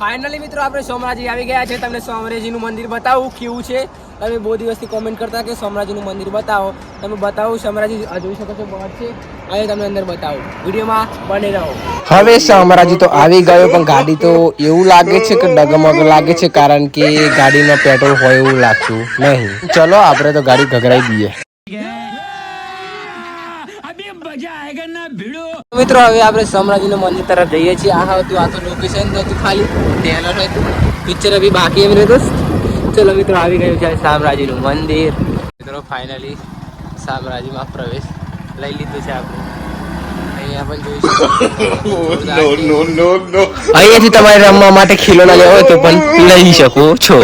Finally મિત્રો, આપણે સોમરાજી આવી ગયા છે. તમને સોમરાજીનું મંદિર બતાવું, કેવું છે? તમે બહુ દિવસથી કોમેન્ટ કરતા કે સોમરાજીનું મંદિર બતાવો. તમે બતાવો, સોમરાજી જોઈ શકો છો, બહાર છે. હવે તમને અંદર બતાવું. વિડીયોમાં બને રહો. હવે સોમરાજી તો આવી ગયો, પણ ગાડી તો એવું લાગે છે કે ડગમગ લાગે છે, કારણ કે ગાડીમાં પેટ્રોલ હોય એવું લાગતું નહીં. ચલો, આપણે તો ગાડી ઘગરાઈ દઈએ. મિત્રો હવે આપણે સોમરાજીનું મંદિર તરફ જઈએ છીએ. આ હતું આ તો લોકેશન હતું ખાલી. ટ્રેલર હતું પિક્ચર અભી બાકી એમ રહેતો ચલો મિત્રો આવી ગયું છે સામ્રાજીનું મંદિર. મિત્રો ફાઇનલી શામરાજીમાં પ્રવેશ લઈ લીધો છે આપણે. અહીંયા પણ જોઈ અહીંયાથી તમારે રમવા માટે ખીલોના લેવા હોય તો પણ લઈ શકો છો.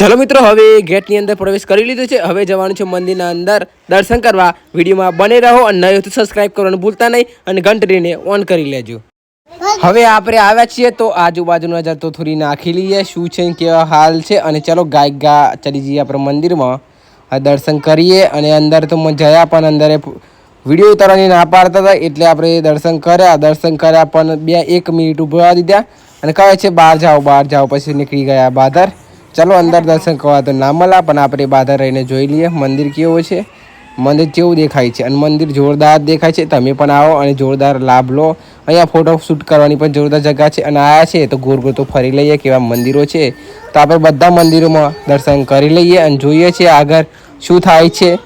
ચલો મિત્રો, હવે ગેટની અંદર પ્રવેશ કરી લીધો છે. હવે જવાનું છે મંદિરના અંદર. દર્શન કરવા. વિડીયોમાં બને રહો અને નહીં તો સબસ્ક્રાઇબ કરવાનું ભૂલતા નહીં અને ઘંટડીને ઓન કરી લેજો. હવે આપણે આવ્યા છીએ તો આજુબાજુ નજર તો થોડી નાખી લઈએ. શું છે કેવા હાલ છે? અને ચલો ગાય ગા ચડી જઈએ આપણે મંદિરમાં દર્શન કરીએ. અને અંદર તો જયા પણ અંદર વીડિયો ઉતારવાની ના પાડતા હતા. એટલે આપણે દર્શન કર્યા. દર્શન કર્યા પણ બે એક મિનિટ ઊભા દીધા. અને કહે છે, બહાર જાઓ બહાર જાઓ. પછી નીકળી ગયા બાદર ચલો અંદર દર્શન કરવા તો ના મળ્યા પણ આપણે બાધા રહીને જોઈ લઈએ. મંદિર કેવો છે? મંદિર કેવું દેખાય છે? અને મંદિર જોરદાર દેખાય છે? તમે પણ આવો અને જોરદાર લાભ લો. અહીંયા ફોટો શૂટ કરવાની પણ જોરદાર જગ્યા છે. અને આયા છે તો ગોર ગોર તો ફરી લઈએ કેવા મંદિરો છે. તો આપણે બધા મંદિરોમાં દર્શન કરી લઈએ અને જોઈએ છીએ આગળ શું થાય છે.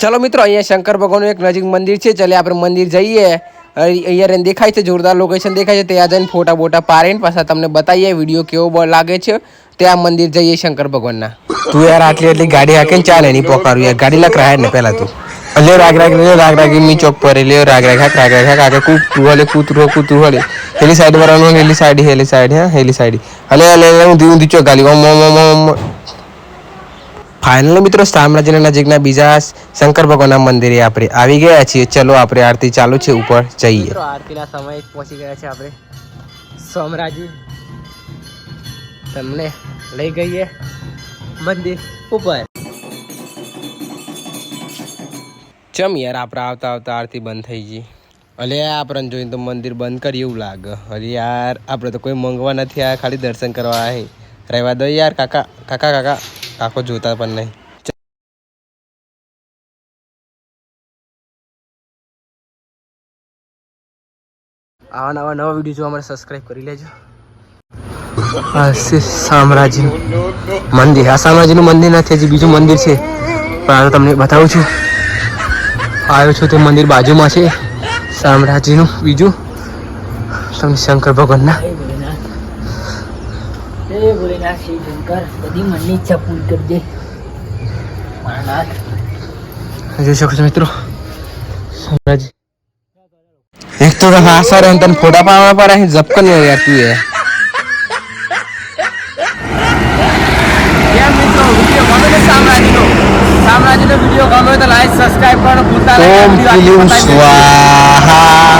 ચલો મિત્રો, અહીંયા શંકર ભગવાનનું એક નજીક મંદિર છે. ચાલે આપણે મંદિર જઈએ. અહીંયા રહીને દેખાય છે, જોરદાર લોકેશન દેખાય છે. ત્યાં જઈને ફોટા બોટા પાડીને પાછા તમને બતાવીએ વીડિયો કેવો લાગે છે. ત્યાં મંદિર જઈએ શંકર ભગવાનના. તું યાર આટલી આટલી ગાડી હાકે ચાલે નહીં પોકારું યાર. ગાડી લખ રાહે ને પહેલા તું. અલે રાગ રાગ લે રાગ રાગ મી ચોક પર લે રાગ રાગ હાક રાગ રાગ હાક. આગે કૂતું હલે કૂતરો કૂતું હલે. હેલી સાઈડ વરાનું હેલી સાઈડ હેલી સાઈડ હા હેલી સાઈડ અલે હલે હું દીવું દીચો ગાલી. ઓમ ઓમ ઓમ ઓમ ફાઇનલ મિત્રો સામ્રાજ્યના નજીકના બીજા શંકર ભગવાનના મંદિરે આપણે આવી ગયા છીએ. ચલો આપણે આરતી ચાલુ છે ઉપર જઈએ. આરતીના સમય પહોંચી ગયા છે આપણે. સોમરાજી તમને લઈ ગઈએ. મંદિર ઉપર. ચમ યાર આપણે આવતા આવતા આરતી બંધ થઈ ગઈ. અલે આપણને જોઈને તો મંદિર બંધ કરી એવું લાગે. અરે યાર આપણે તો કોઈ મંગવા નથી આ ખાલી દર્શન કરવા આવે રહેવા દો યાર કાકા કાકા કાકા. કાકો જોતા પણ નહીં. આવા નવા નવા વીડિયો જોવા માટે સબસ્ક્રાઇબ કરી લેજો. આ સામ્રાજ્ય. મંદિર. આ સામ્રાજ્યનું મંદિર નથી હજી બીજું મંદિર છે. પણ આ તમને બતાવું છું. આવ્યો છું તે મંદિર બાજુમાં છે. સામ્રાજ્યનું બીજું. તમને શંકર ભગવાનના. જોઈ શકો છો મિત્રો. એક તો હા સર તને ફોટા પાડવા પર અહીં ઝપકન નહીં યાર વીડિયો ગમે તો સામ્રાજ્યનો સામ્રાજ્યનો વીડિયો ગમે તો લાઈક સબસ્ક્રાઈબ કરવાનું ભૂલતા નહીં. ઓમ દઈશું. સ્વાહા